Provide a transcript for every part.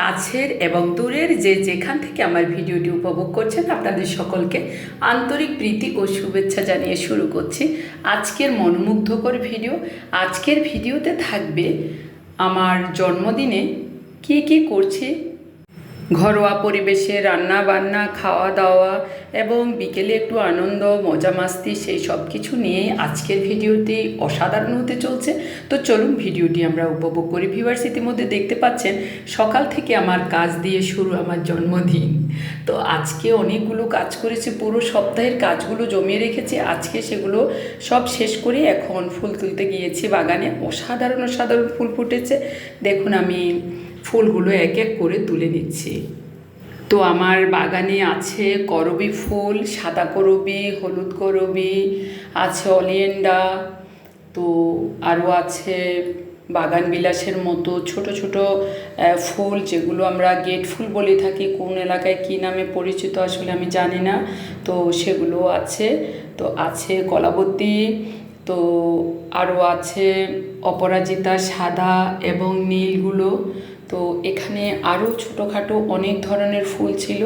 কাছের এবং দূরের যে যেখান থেকে আমার ভিডিওটি উপভোগ করছেন, আপনাদের সকলকে আন্তরিক প্রীতি ও শুভেচ্ছা জানিয়ে শুরু করছি আজকের মনোমুগ্ধকর ভিডিও। আজকের ভিডিওতে থাকবে আমার জন্মদিনে কী কী করছি ঘরোয়া পরিবেশে রান্না বান্না খাওয়া দাওয়া এবং বিকেলে একটু আনন্দ মজা মাস্তি সেই সব কিছু নিয়েই আজকের ভিডিওটি অসাধারণ হতে চলছে। তো চলুন ভিডিওটি আমরা উপভোগ করি। ভিউয়ার্স ইতিমধ্যে দেখতে পাচ্ছেন, সকাল থেকে আমার কাজ দিয়ে শুরু আমার জন্মদিন। তো আজকে অনেকগুলো কাজ করেছি, পুরো সপ্তাহের কাজগুলো জমিয়ে রেখেছি। আজকে সেগুলো সব শেষ করে এখন ফুল তুলতে গিয়েছি বাগানে। অসাধারণ অসাধারণ ফুল ফুটেছে। দেখুন আমি ফুলগুলো এক এক করে তুলে নিচ্ছি। তো আমার বাগানে আছে করবি ফুল, সাদা করবি, হলুদ করবি, আছে অলিয়েন্ডা, তো আরও আছে বাগান বিলাসের মতো ছোট ছোট ফুল যেগুলো আমরা গেট ফুল বলে থাকি, কোন এলাকায় কী নামে পরিচিত আসলে আমি জানি না। তো সেগুলো আছে, তো আছে কলাবতী, তো আরও আছে অপরাজিতা সাদা এবং নীলগুলো। তো এখানে আরও ছোটোখাটো অনেক ধরনের ফুল ছিল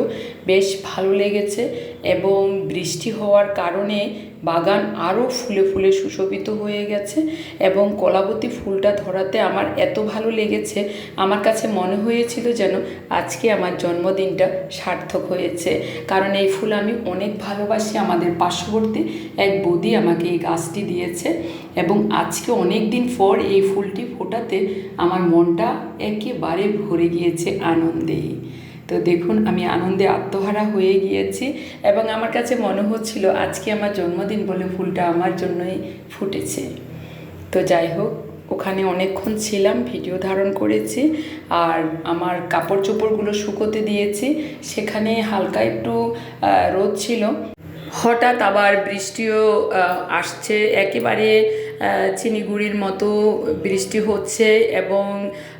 বেশ ভালো লেগেছে। এবং বৃষ্টি হওয়ার কারণে বাগান আরও ফুলে ফুলে সুশোভিত হয়ে গেছে এবং কলাবতী ফুলটা ধরাতে আমার এত ভালো লেগেছে। আমার কাছে মনে হয়েছিল যেন আজকে আমার জন্মদিনটা সার্থক হয়েছে। কারণ এই ফুল আমি অনেক ভালোবাসি। আমাদের পার্শ্ববর্তী এক বৌদি আমাকে এই গাছটি দিয়েছে এবং আজকে অনেক দিন পর এই ফুলটি ফোটাতে আমার মনটা একেবারে ভরে গিয়েছে আনন্দে তো দেখুন, আমি আনন্দে আত্মহারা হয়ে গিয়েছি এবং আমার কাছে মনে হচ্ছিল, আজকে আমার জন্মদিন বলে ফুলটা আমার জন্যই ফুটেছে। তো যাই হোক, ওখানে অনেকক্ষণ ছিলাম, ভিডিও ধারণ করেছি, আর আমার কাপড় চোপড়গুলো শুকোতে দিয়েছি। সেখানে হালকা একটু রোদ ছিল। হঠাৎ আবার বৃষ্টিও আসছে। একেবারে চিনিগুড়ির মতো বৃষ্টি হচ্ছে এবং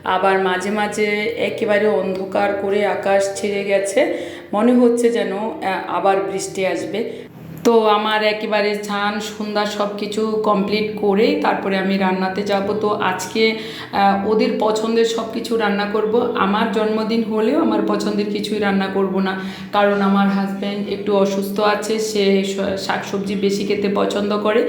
আবার মাঝে মাঝে একেবারে অন্ধকার করে আকাশ ছেড়ে গেছে। মনে হচ্ছে যেন আবার বৃষ্টি আসবে। তো আমার একেবারে স্নান, সন্ধ্যা সব কিছু কমপ্লিট করে তারপরে আমি রান্নাতে যাব। তো আজকে ওদের পছন্দের সব কিছু রান্না করব। আমার জন্মদিন হলেও আমার পছন্দের কিছুই রান্না করব না। কারণ আমার হাজব্যান্ড একটু অসুস্থ আছে, সে শাকসবজি বেশি খেতে পছন্দ করে।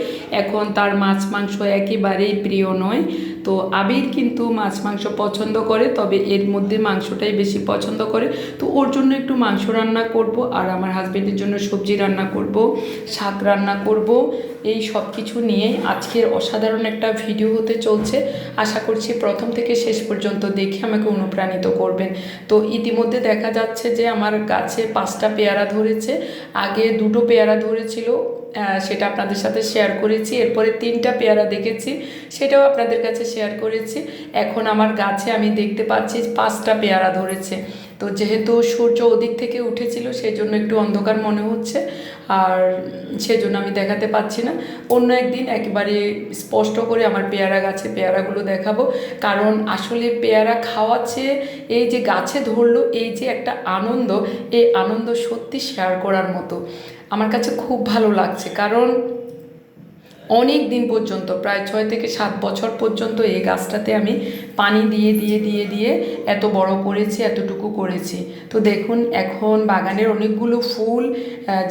এখন তার মাছ, মাংস একেবারেই প্রিয় নয়। তো আবির কিন্তু মাছ, মাংস পছন্দ করে, তবে এর মধ্যে মাংসটাই বেশি পছন্দ করে। তো ওর জন্য একটু মাংস রান্না করব আর আমার হাজব্যান্ডের জন্য সবজি রান্না করব। শাক রান্না করব। এই সব কিছু নিয়ে আজকের অসাধারণ একটা ভিডিও হতে চলছে। আশা করছি প্রথম থেকে শেষ পর্যন্ত দেখে আমাকে অনুপ্রাণিত করবেন। তো ইতিমধ্যে দেখা যাচ্ছে যে আমার গাছে পাঁচটা পেয়ারা ধরেছে। আগে দুটো পেয়ারা ধরেছিল সেটা আপনাদের সাথে শেয়ার করেছি। এরপরে তিনটা পেয়ারা দেখেছি, সেটাও আপনাদের কাছে শেয়ার করেছি। এখন আমার গাছে আমি দেখতে পাচ্ছি পাঁচটা পেয়ারা ধরেছে। তো যেহেতু সূর্য ওদিক থেকে উঠেছিল সেই জন্য একটু অন্ধকার মনে হচ্ছে। আর সেজন্য আমি দেখাতে পাচ্ছি না। অন্য একদিন একেবারে স্পষ্ট করে আমার পেয়ারা গাছে পেয়ারাগুলো দেখাবো। কারণ আসলে পেয়ারা খাওয়াচ্ছে এই যে গাছে ধরলো, এই যে একটা আনন্দ, এই আনন্দ সত্যি শেয়ার করার মতো। আমার কাছে খুব ভালো লাগছে। কারণ অনেক দিন পর্যন্ত, প্রায় ছয় থেকে সাত বছর পর্যন্ত এই গাছটাতে আমি পানি দিয়ে দিয়ে দিয়ে দিয়ে এত বড় করেছি, এতটুকু করেছি। তো দেখুন, এখন বাগানের অনেকগুলো ফুল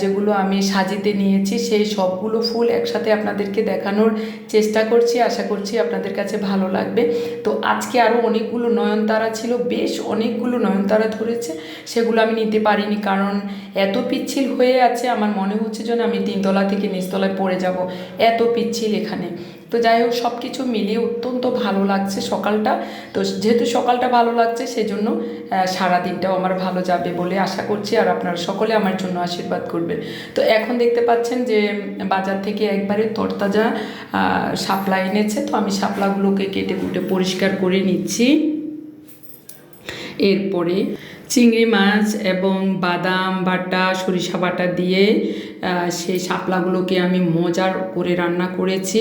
যেগুলো আমি সাজিতে নিয়েছি, সেই সবগুলো ফুল একসাথে আপনাদেরকে দেখানোর চেষ্টা করছি। আশা করছি আপনাদের কাছে ভালো লাগবে। তো আজকে আরও অনেকগুলো নয়নতারা ছিল, বেশ অনেকগুলো নয়নতারা ধরেছে। সেগুলো আমি নিতে পারিনি কারণ এত পিচ্ছিল হয়ে আছে, আমার মনে হচ্ছে যেন আমি তিনতলা থেকে নিচতলায় পড়ে যাব। এত পিচ্ছিল এখানে। তো যাই হোক সব কিছু মিলিয়ে অত্যন্ত ভালো লাগছে সকালটা। তো যেহেতু সকালটা ভালো লাগছে সেজন্য আহ, সারাদিনটাও আমার ভালো যাবে বলে আশা করছি আর আপনারা সকলে আমার জন্য আশীর্বাদ করবেন। তো এখন দেখতে পাচ্ছেন যে বাজার থেকে একবারে তরতাজা শাপলা এনেছে। তো আমি শাপলাগুলোকে কেটে কুটে পরিষ্কার করে নিচ্ছি। এরপরে চিংড়ি মাছ এবং বাদাম বাটা, সরিষা বাটা দিয়ে সেই শাপলাগুলোকে আমি মজার করে রান্না করেছি।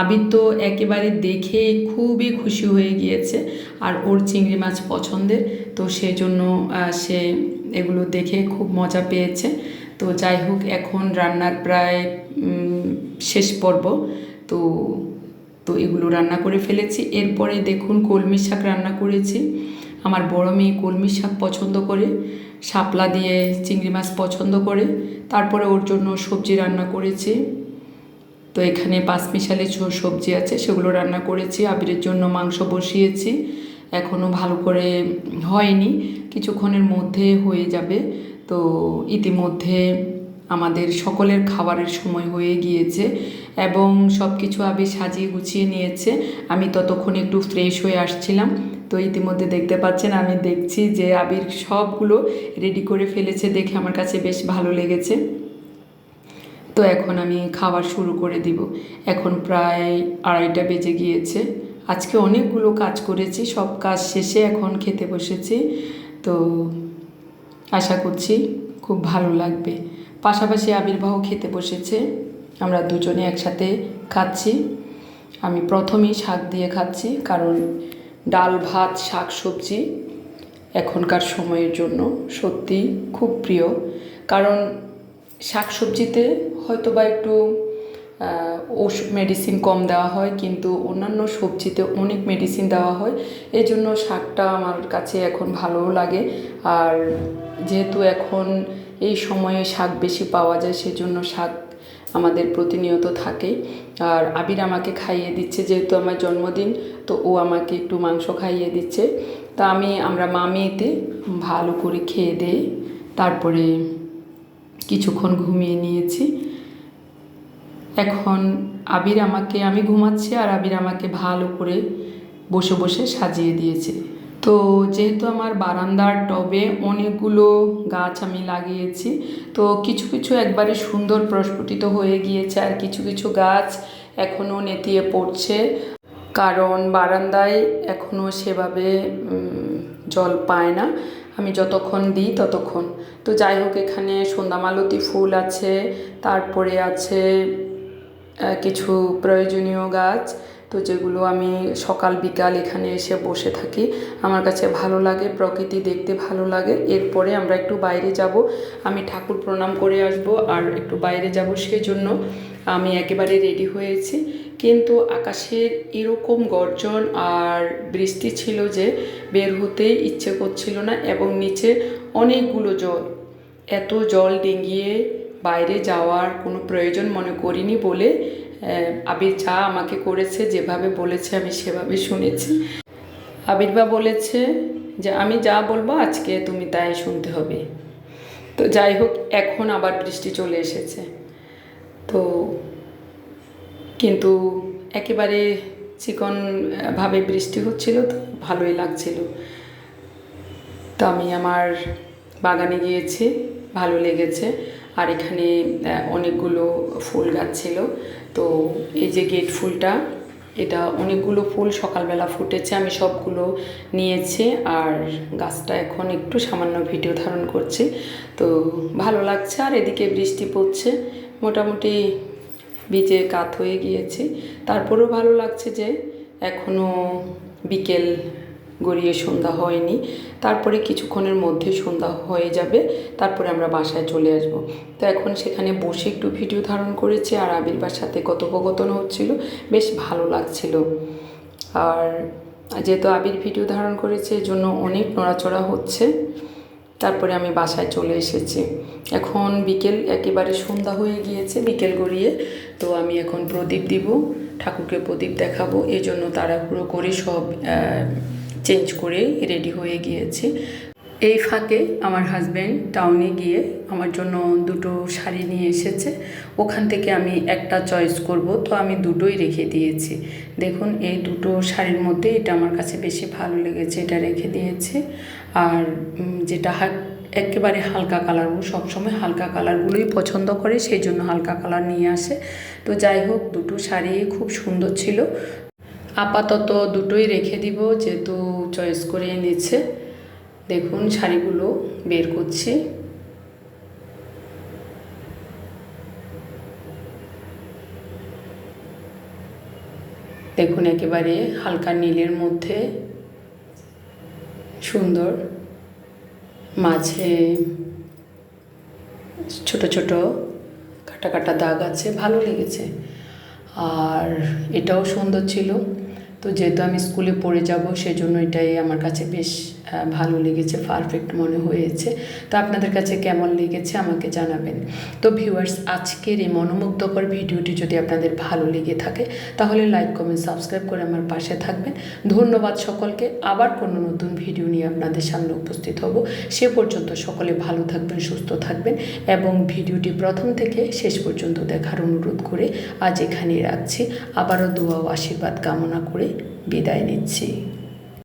আবির তো একেবারে দেখে খুবই খুশি হয়ে গিয়েছে আর ওর চিংড়ি মাছ পছন্দের। তো সেই জন্য সে এগুলো দেখে খুব মজা পেয়েছে। তো যাই হোক, এখন রান্নার প্রায় শেষ পর্ব। তো তো এগুলো রান্না করে ফেলেছি। এরপরে দেখুন কলমি শাক রান্না করেছি। আমার বড় মেয়ে কলমি শাক পছন্দ করে, শাপলা দিয়ে চিংড়ি মাছ পছন্দ করে, তারপরে ওর জন্য সবজি রান্না করেছি। তো এখানে পাঁচমিশালি সবজি আছে, সেগুলো রান্না করেছি, আবিরের জন্য মাংস বসিয়েছি। এখনও ভালো করে হয়নি, কিছুক্ষণের মধ্যে হয়ে যাবে। তো ইতিমধ্যে আমাদের সকলের খাবারের সময় হয়ে গিয়েছে। এবং সব কিছু আবির সাজিয়ে গুছিয়ে নিয়েছে। আমি ততক্ষণ একটু ফ্রেশ হয়ে আসছিলাম। তো ইতিমধ্যে দেখতে পাচ্ছেন, আমি দেখছি যে আবির সবগুলো রেডি করে ফেলেছে দেখে আমার কাছে বেশ ভালো লেগেছে। তো এখন আমি খাবার শুরু করে দিব। এখন প্রায় আড়াইটা বেজে গিয়েছে। আজকে অনেকগুলো কাজ করেছি, সব কাজ শেষে এখন খেতে বসেছি। তো আশা করছি খুব ভালো লাগবে। পাশাপাশি আবির্ভাব খেতে বসেছে। আমরা দুজনে একসাথে খাচ্ছি। আমি প্রথমেই শাক দিয়ে খাচ্ছি, কারণ ডাল, ভাত, শাক, সবজি এখনকার সময়ের জন্য সত্যি খুব প্রিয়। কারণ শাক সবজিতে হয়তো বা একটু ওষুধ মেডিসিন কম দেওয়া হয়, কিন্তু অন্যান্য সবজিতে অনেক মেডিসিন দেওয়া হয়। এই জন্য শাকটা আমার কাছে এখন ভালোও লাগে। আর যেহেতু এখন এই সময়ে শাক বেশি পাওয়া যায়, সেজন্য শাক আমাদের প্রতিনিয়ত থাকে। আর আবির আমাকে খাইয়ে দিচ্ছে যেহেতু আমার জন্মদিন, তো ও আমাকে একটু মাংস খাইয়ে দিচ্ছে। তা আমি, আমরা মা মেয়েতে ভালো করে খেয়ে দিয়ে তারপরে কিছুক্ষণ ঘুমিয়ে নিয়েছি। এখন আবির আমাকে, আমি ঘুমাচ্ছি আর আবির আমাকে ভালো করে বসে বসে সাজিয়ে দিয়েছে। তো যেহেতু আমার বারান্দার টবে অনেকগুলো গাছ আমি লাগিয়েছি, তো কিছু কিছু একবারে সুন্দর প্রস্ফুটিত হয়ে গিয়েছে আর কিছু কিছু গাছ এখনও নেতিয়ে পড়ছে। কারণ বারান্দায় এখনও সেভাবে জল পায় না। আমি যতক্ষণ দিই ততক্ষণ। তো যাই হোক, এখানে সন্ধ্যামালতী ফুল আছে, তারপরে আছে কিছু প্রয়োজনীয় গাছ। তো যেগুলো আমি সকাল, বিকাল এখানে এসে বসে থাকি। আমার কাছে ভালো লাগে, প্রকৃতি দেখতে ভালো লাগে। এরপরে আমরা একটু বাইরে যাব। আমি ঠাকুর প্রণাম করে আসব আর একটু বাইরে যাব সেই জন্য আমি একেবারে রেডি হয়েছি। কিন্তু আকাশের এরকম গর্জন আর বৃষ্টি ছিল যে বের হতে ইচ্ছে করছিল না এবং নিচে অনেকগুলো জল। এত জল ডিঙ্গিয়ে বাইরে যাওয়ার কোনো প্রয়োজন মনে করিনি বলে আবির যা আমাকে করেছে যেভাবে বলেছে আমি সেভাবে শুনেছি। আবির্বা বলেছে যে আমি যা বলব আজকে তুমি তাই শুনতে হবে। তো যাই হোক এখন আবার বৃষ্টি চলে এসেছে। তো কিন্তু একেবারে চিকন আহ, ভাবে বৃষ্টি হচ্ছিল তো ভালোই লাগছিল। তো আমি আমার বাগানে গিয়েছি ভালো লেগেছে। আর এখানে অনেকগুলো ফুল গাছ ছিল। তো এই যে গেট ফুলটা, এটা অনেকগুলো ফুল সকালবেলা ফুটেছে, আমি সবগুলো নিয়েছি আর গাছটা এখন একটু সামান্য ভিডিও ধারণ করছি। তো ভালো লাগছে আর এদিকে বৃষ্টি পড়ছে, মোটামুটি বীজে কাত হয়ে গিয়েছে। তারপরেও ভালো লাগছে যে এখনও বিকেল গড়িয়ে সন্ধ্যা হয়নি। তারপরে কিছুক্ষণের মধ্যে সন্ধ্যা হয়ে যাবে, তারপরে আমরা বাসায় চলে আসব। তো এখন সেখানে বসে একটু ভিডিও ধারণ করেছি আর আবির্বার সাথে কথোপকথন হচ্ছিল, বেশ ভালো লাগছিল। আর যেহেতু আবির ভিডিও ধারণ করেছে এই জন্য অনেক নড়াচড়া হচ্ছে। তারপরে আমি বাসায় চলে এসেছি। এখন বিকেল একেবারে সন্ধ্যা হয়ে গিয়েছে, বিকেল গড়িয়ে। তো আমি এখন প্রদীপ দিব, ঠাকুরকে প্রদীপ দেখাবো এই জন্য তাড়াহুড়ো করে সব চেঞ্জ করে রেডি হয়ে গিয়েছি। এই ফাঁকে আমার হাজব্যান্ড টাউনে গিয়ে আমার জন্য দুটো শাড়ি নিয়ে এসেছে। ওখান থেকে আমি একটা চয়েস করব, তো আমি দুটোই রেখে দিয়েছি। দেখুন, এই দুটো শাড়ির মধ্যে এটা আমার কাছে বেশি ভালো লেগেছে, এটা রেখে দিয়েছে। আর যেটা একেবারে হালকা কালার ও সবসময় হালকা কালারগুলোই পছন্দ করে, সেই জন্য হালকা কালার নিয়ে আসে। তো যাই হোক, দুটো শাড়ি খুব সুন্দর ছিল। আপাতত দুটোই রেখে দিব, যেহেতু চয়েস করে এনেছে। দেখুন শাড়িগুলো বের করছি। দেখুন একেবারে হালকা নীলের মধ্যে সুন্দর মাঝে ছোট ছোট কাটা কাটা দাগ আছে, ভালো লেগেছে। আর এটাও সুন্দর ছিল। তো যেহেতু আমি স্কুলে পড়ে যাব, সেজন্য এটাই আমার কাছে বেশ ভালো লেগেছে পারফেক্ট মনে হয়েছে। তো আপনাদের কাছে কেমন লেগেছে আমাকে জানাবেন। তো ভিউয়ার্স আজকের এই মনোমুগ্ধকর ভিডিওটি যদি আপনাদের ভালো লেগে থাকে, তাহলে লাইক কমেন্ট সাবস্ক্রাইব করে আমার পাশে থাকবেন। ধন্যবাদ সকলকে। আবার কোনো নতুন ভিডিও নিয়ে আপনাদের সামনে উপস্থিত হব। সে পর্যন্ত সকলে ভালো থাকবেন, সুস্থ থাকবেন এবং ভিডিওটি প্রথম থেকে শেষ পর্যন্ত দেখার অনুরোধ করে আজ এখানেই রাখছি। আবারও দোয়া ও আশীর্বাদ কামনা করে বিদায় নিচ্ছি।